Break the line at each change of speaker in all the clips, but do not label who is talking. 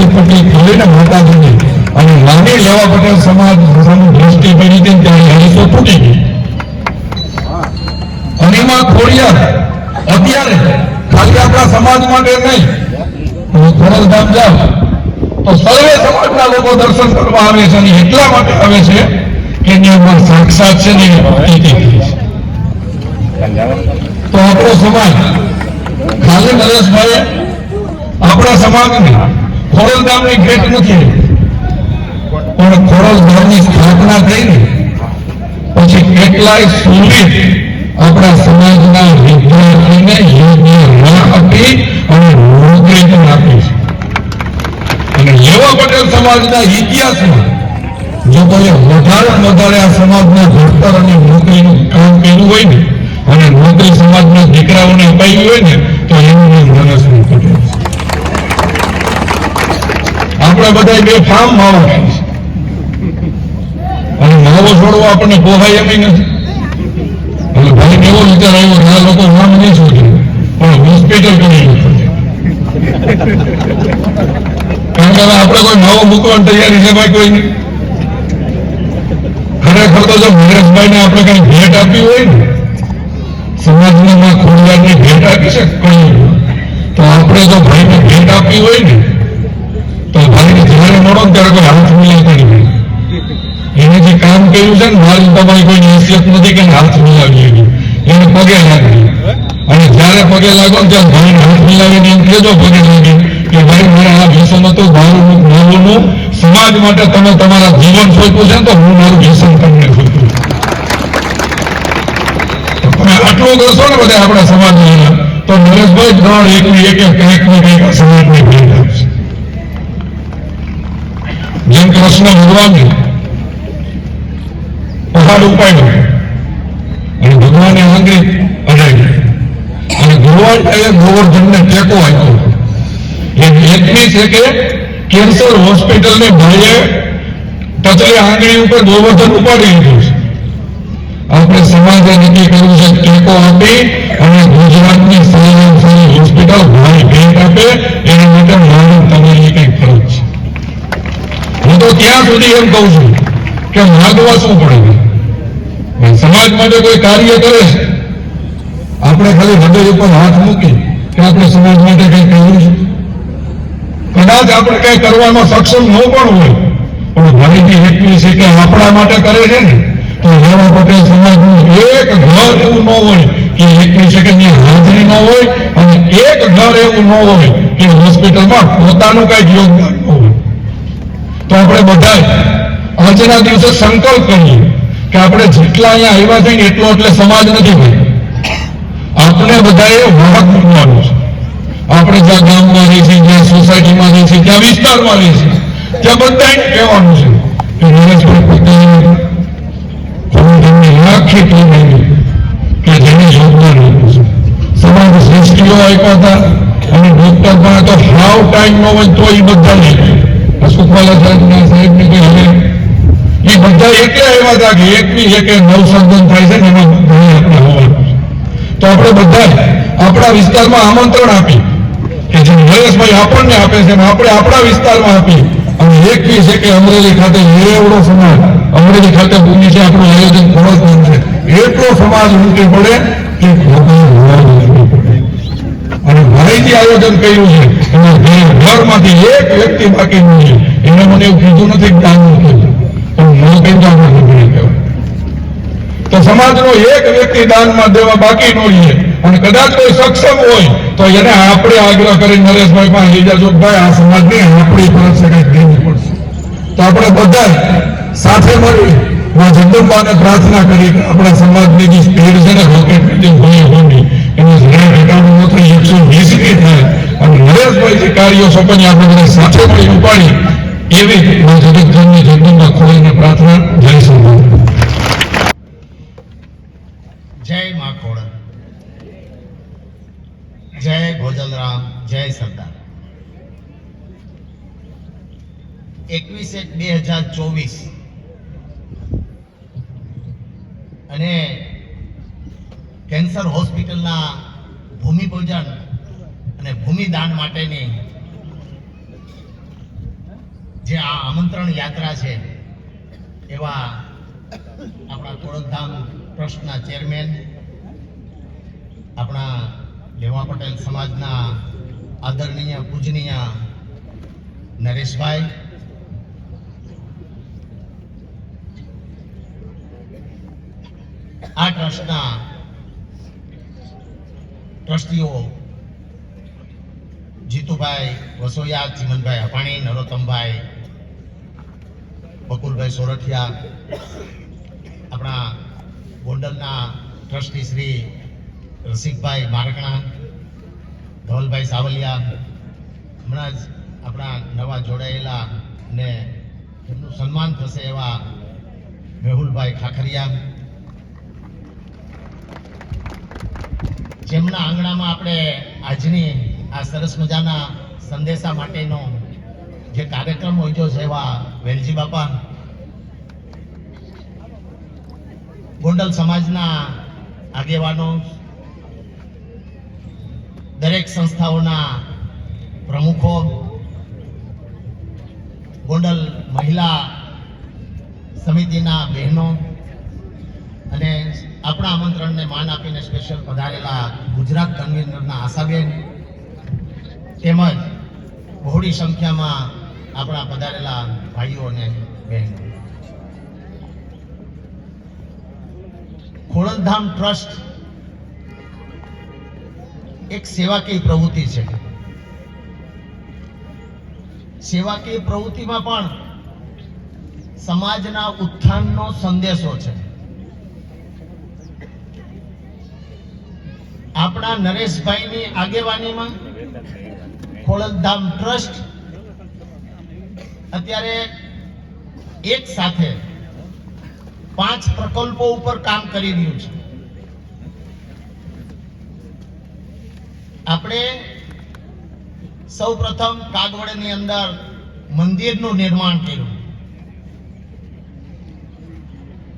મોટી પટ્ટી ખોલીને માતાજીની અને નાની લેવા પટેલ સમાજ દ્રષ્ટિ પડી હતી ત્યારે હરીસો તૂટી ગઈ. અનિમા ખોડિયા અત્યારે ખાલી આપણા સમાજ માટે નહીં સમાજના લોકો દર્શન કરવા આવે છે અને એટલા માટે આવે છે કે અંદર સાક્ષાત છે ને તો આપણો સમાજ, ખાલી નરેશભાઈ આપણા સમાજને ખોડલધામની ભેટ નથી. પણ ખોડલધામની સ્થાપના થઈને પછી કેટલાય સુરવીર આપણા સમાજના વિદ્યાર્થીને યોગ્ય રાહ આપી અને નોકરી પણ આપી છે. અને એવા પટેલ સમાજના ઇતિહાસમાં જો કોઈ વધારે વધારે આ સમાજના ઘડતર અને નોકરીનું કામ કર્યું હોય ને, અને નોકરી સમાજના દીકરાઓને અપાયું હોય ને, તો એનું નામ ધનસભાઈ પટેલ છે. આપણે બધા બે ફાર્મ માવો અને માવો છોડવો આપણને પોહાય એમ નથી. ભાઈ એવો વિચાર આવ્યો આ લોકો નામ નહીં શોધે પણ હોસ્પિટલ કરી કારણ કે આપણે કોઈ નવો મૂકવાની તૈયારી છે ભાઈ કોઈ નહીં ખરેખર તો જો મહેશભાઈ ને આપણે કઈ ભેટ આપી હોય ને સમાજને માં ખોડિયારની ભેટ આપી છે, કઈ? તો આપણે જો ભાઈને ભેટ આપી હોય ને ભાઈને જ્યારે મળો ત્યારે કોઈ હાથ મિલાવતા નહીં એને જે કામ કર્યું છે ને, મારી તમારી કોઈ હેસિયત નથી કે હાથ મિલાવી એવી. એને પગે લાગી. અને જયારે પગે લાગો ત્યારે ભાઈને હાથ મિલાવીને એમ કહેજો પગે લાગી કે ભાઈ, મારે આ વ્યસન હતું, મારું નવું સમાજ માટે તમે તમારા જીવન સોંપ્યું છે ને, તો હું મારું વ્યસન તમને સોંપ્યું. તમે આટલું કરશો ને, બધા આપણા સમાજની તો નરેશભાઈ ત્રણ એકની એક એક કંઈક ને કંઈક સમાજની કૃષ્ણ ભગવાનને પહાડ ઉપાડ્યો. અને ભગવાને આંગળી અડાડી અને ગોવર્ધને ગોવર્ધનને ટેકો આપ્યો. એ ઉપર ગોવર્ધન ઉપાડી લીધું છે. આપણે સમાજે નક્કી કર્યું છે, ટેકો આપી અને ગુજરાતની સારી સારી હોસ્પિટલ ભાઈ ભેટ આપે, એના માટે મારું તમારી કઈ ફરજ છે. તો ત્યાં સુધી એમ કહું છું કે માગવા શું પડે? સમાજ માટે કોઈ કાર્ય કરે? આપણે ખાલી હૃદય ઉપર હાથ મૂકી કે આપણે સમાજ માટે કઈ કર્યું છે? કદાચ આપણે કઈ કરવામાં સક્ષમ ન પણ હોય, પણ માહિતી એટલી છે કે આપણા માટે કરે છે ને, તો રેવા પટેલ સમાજનું એક ઘર એવું ન હોય કે એકવીસ સેકન્ડની હાજરી ન હોય અને એક ઘર એવું ન હોય કે હોસ્પિટલમાં પોતાનું કઈ યોગદાન તો આપણે બધા આજના દિવસે સંકલ્પ કરીએ કે આપણે જેટલા અહીંયા આવ્યા છે એટલો એટલે સમાજ નથી ભાઈ આપણે બધાએ વાહક બનવાનું છે. આપણે જ્યાં ગામમાં રહીએ છીએ, જ્યાં સોસાયટીમાં રહીએ છીએ, જ્યાં વિસ્તારમાં રહીએ છીએ, ત્યાં બધાને કહેવાનું છે કે નરેશભાઈ પોતાની આખી ટીમ આવી કે જેને યોગદાન આપ્યું છે. સમાજ શ્રેષ્ઠીઓ આપ્યા હતા અને ડોક્ટર પણ તો હાવ ટાઈમ નો હોય તો એ બધા નહીં સુખવાલા સાહેબના સાહેબને કોઈ હવે એ બધા એટલે આવ્યા હતા કે એકની એક નવસર્જન થાય છે તો આપણે બધા આપણા વિસ્તારમાં આમંત્રણ આપી કે જે નરેશભાઈ આપણને આપે છે આપણે આપણા વિસ્તારમાં આપી અને છે કે અમરેલી ખાતે એવડો સમાજ, અમરેલી ખાતે ભૂમિ છે, આપણું આયોજન ખોડલધામ છે. એટલો સમાજ ઉમટી પડે કે અને ભાઈજી આયોજન કર્યું છે. ઘર- ઘરમાંથી એક વ્યક્તિ બાકી નહીં એને મને એવું કીધું નથી દાન પણ ન કીધું આપણે ખબર કહેવાય તો સમાજનો એક વ્યક્તિ દાનમાં દેવા બાકી ન છે અને કદાચ કોઈ સક્ષમ હોય, તો એને આપણે આગ્રહ કરી નરેશભાઈ પાસે લઈ જાજો ભાઈ આ સમાજની આપણી ફરજ છે કંઈક દેવી પડશે. તો આપણે બધા સાથે મળી માં જગદંબાને પ્રાર્થના કરી આપણા સમાજની જે સ્પીડ છે ને રોકેટ એનું ઝડપ ઘટાડવું ન થાય એકસો વીસની થાય અને નરેશભાઈ જે કાર્યો સોંપણી આપણે બધા મળી ઉપાડી. એવી જગતજનની જગદંબા ખોલીને પ્રાર્થના જય શ્રી
જય મા એકવીસ એક બે હજાર ચોવીસ. અને કેન્સર હોસ્પિટલના ભૂમિપૂજન અને ભૂમિદાન માટેની જે આ આમંત્રણ યાત્રા છે, એવા આપણા ખોડલધામ ટ્રસ્ટના ચેરમેન, આપણા લેવા પટેલ સમાજના આદરણીય, પૂજનીય નરેશભાઈ, આ ટ્રસ્ટના ટ્રસ્ટીઓ જીતુભાઈ વસોયા ચીમનભાઈ અપાણી નરોત્તમભાઈ, બકુલભાઈ સોરઠિયા, આપણા ગોંડલના ટ્રસ્ટી શ્રી રસિકભાઈ મારકણા, ધવલભાઈ સાવલિયા, હમણાં જ આપણા નવા જોડાયેલા ને એમનું સન્માન થશે એવા મેહુલભાઈ ખાખરિયા. જેમના આંગણામાં આપણે આજની આ સરસ મજાના સંદેશા માટેનો જે કાર્યક્રમ યોજ્યો છે એવા વેલજી બાપા. ગોંડલ સમાજના આગેવાનો, દરેક સંસ્થાઓના પ્રમુખો, ગોંડલ મહિલા સમિતિના બહેનો અને આપણા આમંત્રણને માન આપીને સ્પેશિયલ પધારેલા ગુજરાત કન્વીનરના આશાબેન તેમજ બહોળી સંખ્યામાં આપણા પધારેલા ભાઈઓ અને બહેનો. ખોડલધામ ટ્રસ્ટ એક સેવાકીય પ્રવૃત્તિ છે. સેવાકીય પ્રવૃત્તિમાં પણ સમાજના ઉત્થાનનો સંદેશો છે. આપણા નરેશભાઈની આગેવાનીમાં ખોડલધામ ટ્રસ્ટ અત્યારે એક સાથે પાંચ પ્રકલ્પો ઉપર કામ કરી રહ્યું છે. આપણે સૌ પ્રથમ કાગવડની અંદર મંદિરનું નિર્માણ કર્યું.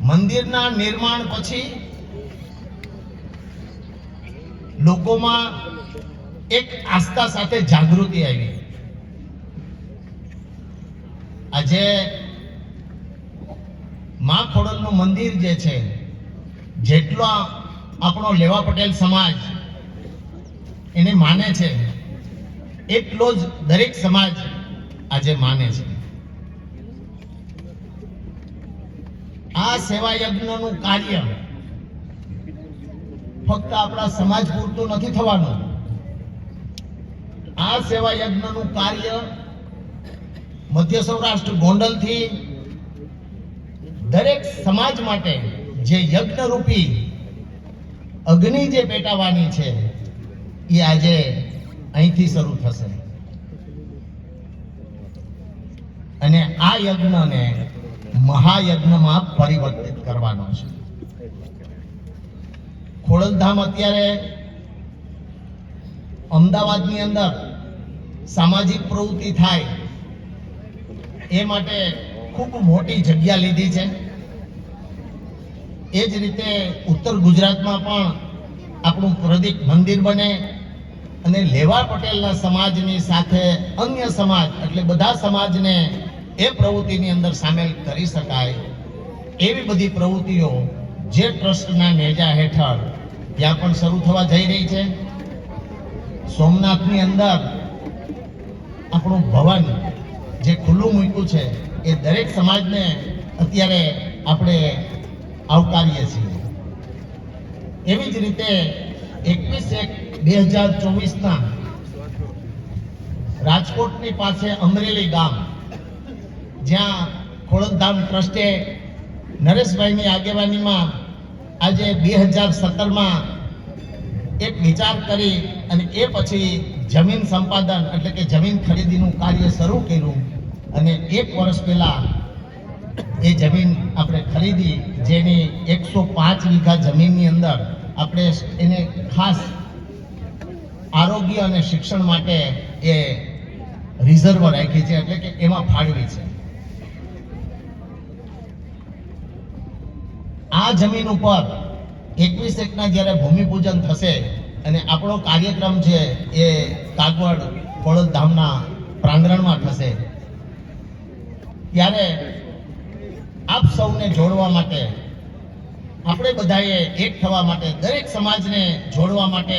મંદિરના નિર્માણ પછી લોકોમાં એક આસ્થા સાથે જાગૃતિ આવી. આજે મા ખોડલનું મંદિર જે છે, જેટલો આપણો લેવા પટેલ સમાજ એને માને છે, એટલો જ દરેક સમાજ આજે માને છે. આ સેવા યજ્ઞનું કાર્ય ફક્ત આપણા સમાજ પૂરતું નથી થવાનું. આ સેવા યજ્ઞનું કાર્ય મધ્ય સૌરાષ્ટ્ર ગોંડલથી દરેક સમાજ માટે જે યજ્ઞ રૂપી અગ્નિ જે પેટાવાની છે, એ આજે અહીંથી શરૂ થશે. અને આ યજ્ઞને મહાયજ્ઞમાં પરિવર્તિત કરવાનો છે. ખોડલધામ અત્યારે અમદાવાદની અંદર સામાજિક પ્રવૃત્તિ થાય, એ માટે ખૂબ મોટી જગ્યા લીધી છે. એ જ રીતે ઉત્તર ગુજરાતમાં પણ આપણું પ્રદીપ મંદિર બને અને લેવા પટેલના સમાજની સાથે અન્ય સમાજ, એટલે બધા સમાજને એ પ્રવૃત્તિની અંદર સામેલ કરી શકાય. એવી બધી પ્રવૃત્તિઓ જે ટ્રસ્ટના નેજા હેઠળ ત્યાં પણ શરૂ થવા જઈ રહી છે. સોમનાથની અંદર આપણું ભવન જે ખુલ્લું મૂક્યું છે, એ દરેક સમાજને અત્યારે આપણે આવકારીએ છીએ. એવી જ રીતે એકવીસ એક બે હજાર ચોવીસના રાજકોટની પાસે અમરેલી ગામ, જ્યાં ખોળદધામ ટ્રસ્ટે નરેશભાઈની આગેવાનીમાં આજે બે હજાર સત્તરમાં એક વિચાર કરી અને એ પછી જમીન સંપાદન એટલે કે જમીન ખરીદીનું કાર્ય શરૂ કર્યું. અને એક વર્ષ પહેલા એ જમીન આપણે ખરીદી, જેની એકસો પાંચ વીઘા જમીનની અંદર આપણે એને ખાસ આરોગ્ય અને શિક્ષણ માટે એ રિઝર્વ રાખી છે, એટલે કે એમાં ફાળવી છે. આ જમીન ઉપર એકવીસ એકના જ્યારે ભૂમિપૂજન થશે અને આપણો કાર્યક્રમ છે એ કાગવડ ખોડલ ધામના પ્રાંગણમાં થશે. ત્યારે આપ સૌને જોડવા માટે, આપણે બધાએ એક થવા માટે, દરેક સમાજને જોડવા માટે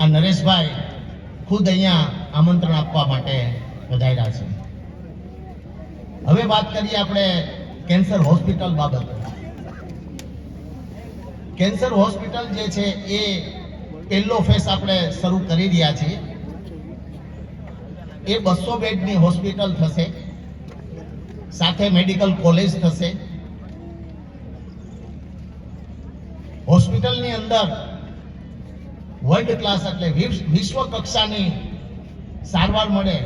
આ નરેશભાઈ ખુદ અહીંયા આમંત્રણ આપવા માટે પધાર્યા છે. હવે વાત કરીએ આપણે કેન્સર હોસ્પિટલ બાબતે. કેન્સર હોસ્પિટલ જે છે એ પહેલો ફેસ આપણે શરૂ કરી રહ્યા છીએ. એ બસો બેડની હોસ્પિટલ થશે. સાથે મેડિકલ કોલેજ થશે. હોસ્પિટલની અંદર વર્લ્ડ ક્લાસ એટલે વિશ્વ કક્ષાની સારવાર મળે.